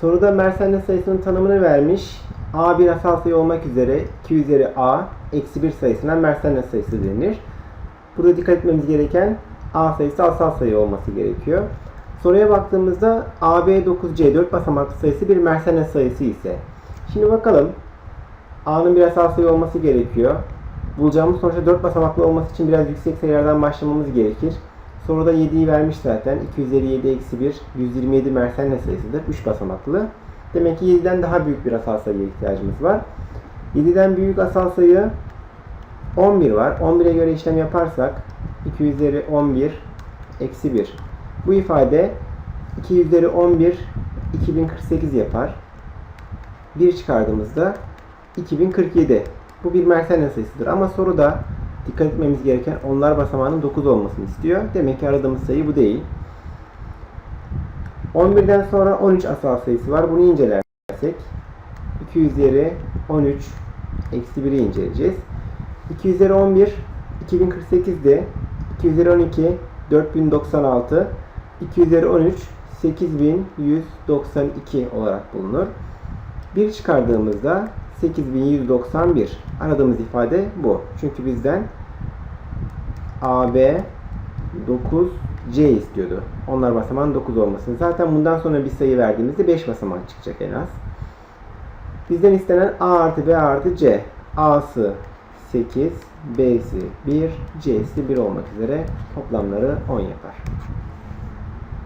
Soruda Mersenne sayısının tanımını vermiş. A bir asal sayı olmak üzere 2 üzeri A eksi 1 sayısına Mersenne sayısı denir. Burada dikkat etmemiz gereken A sayısı asal sayı olması gerekiyor. Soruya baktığımızda AB 9C 4 basamaklı sayısı bir Mersenne sayısı ise. Şimdi bakalım. A'nın bir asal sayı olması gerekiyor. Bulacağımız sonuçta 4 basamaklı olması için biraz yüksek sayılardan başlamamız gerekir. Soruda 7'yi vermiş zaten. 2 üzeri 7 eksi 1 127 Mersenne sayısıdır. 3 basamaklı. Demek ki 7'den daha büyük bir asal sayıya ihtiyacımız var. 7'den büyük asal sayı 11 var. 11'e göre işlem yaparsak 2 üzeri 11 eksi 1. Bu ifade 2 üzeri 11 2048 yapar. 1 çıkardığımızda 2047. Bu bir Mersenne sayısıdır. Ama soruda dikkat etmemiz gereken onlar basamağının 9 olmasını istiyor. Demek ki aradığımız sayı bu değil. 11'den sonra 13 asal sayısı var. Bunu incelersek 2 üzeri 13 eksi 1'i inceleyeceğiz. 2 üzeri 11 2048'de 2 üzeri 12 4096 2 üzeri 13 8192 olarak bulunur. 1 çıkardığımızda 8191. Aradığımız ifade bu. Çünkü bizden AB 9C istiyordu. Onlar basamağın 9 olmasını. Zaten bundan sonra bir sayı verdiğimizde 5 basamak çıkacak en az. Bizden istenen A artı B artı C. A'sı 8, B'si 1, C'si 1 olmak üzere toplamları 10 yapar.